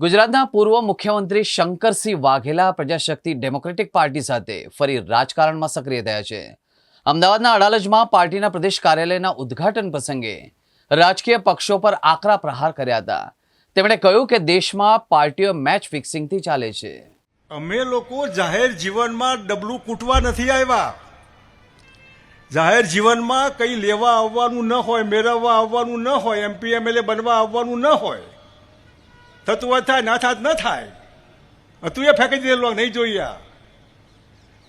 ગુજરાતના પૂર્વ મુખ્યમંત્રી શંકરસિંહ વાઘેલા પ્રજાશક્તિ ડેમોક્રેટિક પાર્ટી સાથે ફરી રાજકારણમાં સક્રિય થયા છે. અમદાવાદના અડાલજમાં પાર્ટીના પ્રદેશ કાર્યાલયના ઉદ્ઘાટન પ્રસંગે રાજકીય પક્ષો પર આકરા પ્રહાર કર્યા હતા. તેમણે કહ્યું કે દેશમાં પાર્ટીઓ મેચ ફિક્સિંગથી ચાલે છે. અમે લોકો જાહેર જીવનમાં ડબલું કૂટવા નથી આવ્યા. જાહેર જીવનમાં કંઈ લેવા આવવાનું ન હોય, મેળવવા આવવાનું ન હોય, એમપી, એમએલએ બનવા આવવાનું ન હોય. થતું હોય થાય ના થાય. ન થાય તું એ ફેંકી દીધેલો નહીં જોઈએ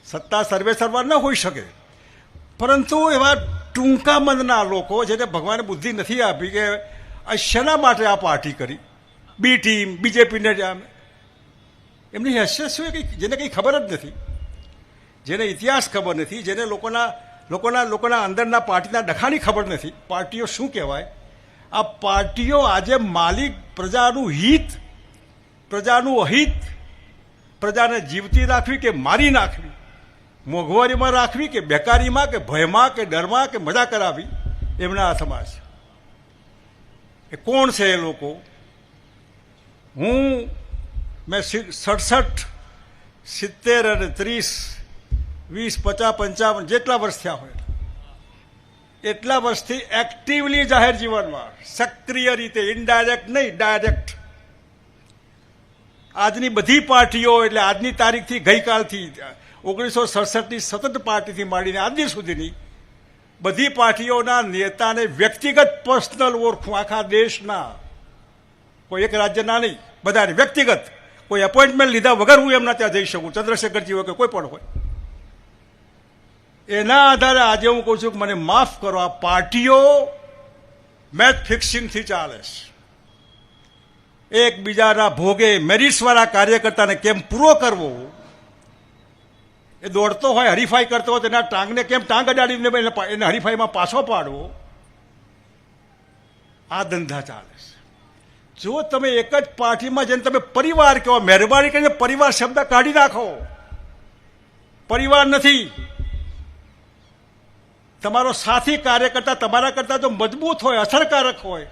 સત્તા સર્વે સર્વા ન હોઈ શકે. પરંતુ એવા ટૂંકા મનના લોકો જેને ભગવાને બુદ્ધિ નથી આપી કે આ શેના માટે આ પાર્ટી કરી? બી ટીમ, બીજેપીને એમની હેસિયત શું કંઈ, જેને કંઈ ખબર જ નથી? જેને ઇતિહાસ ખબર નથી, જેને લોકોના લોકોના લોકોના અંદરના પાર્ટીના ડખાની ખબર નથી. પાર્ટીઓ શું કહેવાય? આ પાર્ટીઓ આજે માલિક પ્રજાનું હિત પ્રજાનું અહિત પ્રજાને જીવતી રાખવી કે મારી નાખવી મોંઘવારીમાં રાખવી કે બેકારીમાં કે ભયમાં કે ડરમાં કે મજા કરાવી એમના હાથમાં છે. એ કોણ છે એ લોકો? હું, મેં સી- સડસઠ, સિત્તેર અને ત્રીસ, વીસ, પચાસ, પંચાવન જેટલા વર્ષ થયા હોય. એટલા વર્ષથી એક્ટિવલી જાહેર જીવનમાં. સક્રિય રીતે ઇનડાયરેક્ટ નહીં ડાયરેક્ટ આજની બધી પાર્ટીઓ, એટલે આજની તારીખથી ગઈકાલથી, ઓગણીસો સડસઠની સતત પાર્ટીથી માંડીને આજ સુધીની, બધી પાર્ટીઓના નેતાને વ્યક્તિગત પર્સનલ ઓળખું. આખા દેશના. કોઈ એક રાજ્યના નહીં, બધાને વ્યક્તિગત. કોઈ એપોઇન્ટમેન્ટ લીધા વગર હું એમના ત્યાં જઈ શકું. ચંદ્રશેખરજી વગર કોઈ પણ હોય. એના આધારે આજે હું કહું છું કે મને માફ કરો, આ પાર્ટીઓ મેચ ફિક્સિંગથી ચાલે છે. એકબીજાના ભોગે મેરિટ્સવાળા કાર્યકર્તાને કેમ પૂરો કરવો? એ દોડતો હોય, હરીફાઈ કરતો હોય, તેના ટાંગને કેમ ટાંગ અડાડીને એને હરીફાઈમાં પાછો પાડવો? આ ધંધા ચાલે છે. જો તમે એક જ પાર્ટીમાં જઈને તમે પરિવાર કહો, મહેરબાની કરીને પરિવાર શબ્દ કાઢી નાખો. પરિવાર નથી. તમારો સાથી કાર્યકર્તા તમારા કરતાં જો મજબૂત હોય, અસરકારક હોય.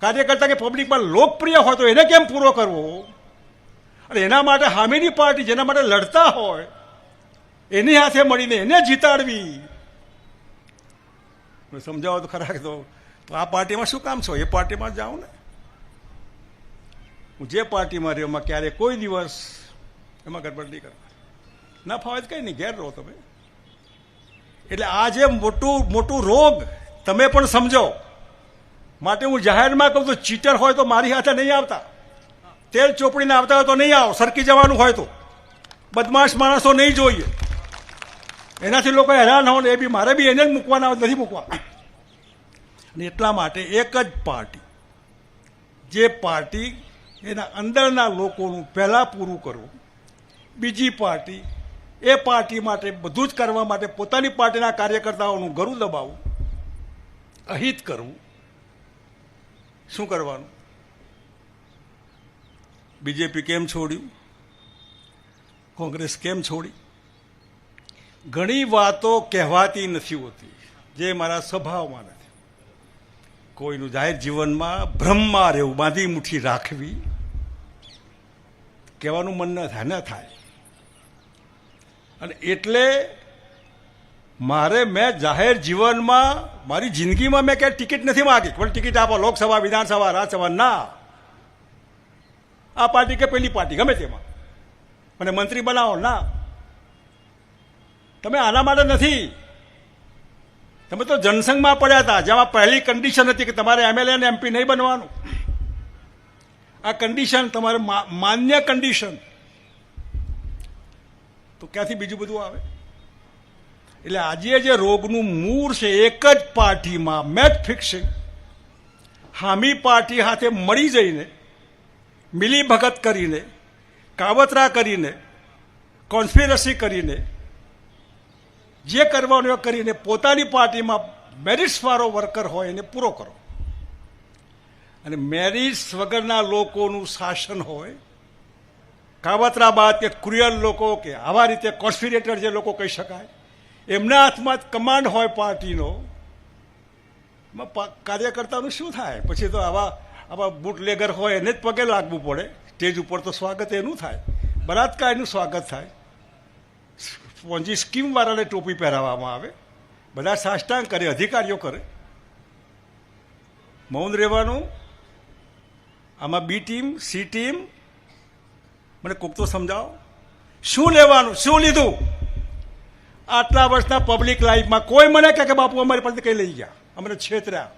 કાર્યકર્તા કે પબ્લિકમાં લોકપ્રિય હોય તો એને કેમ પૂરો કરવો? અને એના માટે હામીની પાર્ટી જેના માટે લડતા હોય, એની હાથે મળીને એને જીતાડવી. સમજાવો તો ખરા તો આ પાર્ટીમાં શું કામ છો? એ પાર્ટીમાં જાઉં ને. હું જે પાર્ટીમાં રહ્યો, એમાં ક્યારેય કોઈ દિવસ એમાં ગડબડ નહીં કરવા ના ફાવે તો કંઈ નહીં, ઘેર રહો તમે. એટલે આ જે મોટું મોટું રોગ, તમે પણ સમજો. માટે હું જાહેરમાં કહું તો ચીટર હોય તો મારી હાથે નહીં આવતા. તેલ ચોપડીને આવતા હોય તો નહીં આવો, સરકી જવાનું હોય તો. બદમાશ માણસો નહીં જોઈએ. એનાથી લોકો હેરાન હોય ને એ બી મારે બી એને જ મૂકવાના નથી મૂકવા. અને એટલા માટે એક જ પાર્ટી. જે પાર્ટી એના અંદરના લોકોનું પહેલાં પૂરું કરવું. બીજી પાર્ટી એ પાર્ટી માટે, બધું જ કરવા માટે પોતાની પાર્ટીના કાર્યકર્તાઓનું ગરું દબાવવું અહિત કરવું શું કરવાનું? બીજેપી કેમ છોડ્યું? કોંગ્રેસ કેમ છોડી? ઘણી વાતો કહેવાતી નથી હોતી, જે મારા સ્વભાવમાં નથી. કોઈનું જાહેર જીવનમાં ભ્રમમાં રહેવું, બાંધી મુઠ્ઠી રાખવી, કહેવાનું મન ન થાય ન થાય. અને એટલે મારે મેં જાહેર જીવનમાં, મારી જિંદગીમાં મેં ક્યાંય ટિકિટ નથી માગી. પણ ટિકિટ આપો, લોકસભા, વિધાનસભા, રાજ્યસભા, ના. આ પાર્ટી કે પેલી પાર્ટી, ગમે તેમાં. મને મંત્રી બનાવો, ના. તમે આના માટે નથી. તમે તો જનસંઘમાં પડ્યા હતા, જેમાં પહેલી કન્ડિશન હતી કે તમારે એમએલએ અને એમપી નહીં બનવાનું. આ કન્ડિશન તમારે માન્ય કન્ડિશન તો ક્યાંથી બીજું બધું આવે? એટલે આજે જે રોગનું મૂળ છે, એક જ પાર્ટીમાં મેચ ફિક્સિંગ હામી પાર્ટી સાથે મળી જઈને, મિલી ભગત કરીને, કાવતરા કરીને કોન્સ્પિરસી કરીને, જે કરવાનું કરીને પોતાની પાર્ટીમાં મેરિટ્સવાળો વર્કર હોય એને પૂરો કરો. અને મેરિટ્સ વગરના લોકોનું શાસન હોય કાવતરા બાદ કે કુરિયર લોકો કે આવા રીતે કોન્સ્પિરેટર જે લોકો કહી શકાય, એમના હાથમાં જ કમાન્ડ હોય પાર્ટીનો કાર્યકર્તાનું શું થાય? પછી તો આવા આવા બુટલેગર હોય એને જ પગે લાગવું પડે. સ્ટેજ ઉપર તો સ્વાગત એનું થાય. બળાત્કારનું સ્વાગત થાય. પોંજી સ્કીમવાળાને ટોપી પહેરાવવામાં આવે. બધા સાષ્ટાંગ કરે, અધિકારીઓ કરે. મૌન રહેવાનું. આમાં બી ટીમ, સી ટીમ મને કોક તો સમજાવો? શું લેવાનું? શું લીધું? આટલા વર્ષના પબ્લિક લાઈફમાં કોઈ મને કહે કે, બાપુ, અમારી પાસે કંઈ લઈ ગયા. અમને છેતર્યા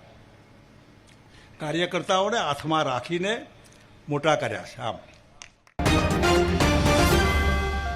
કાર્યકર્તાઓને હાથમાં રાખીને મોટા કર્યા છે, આમ.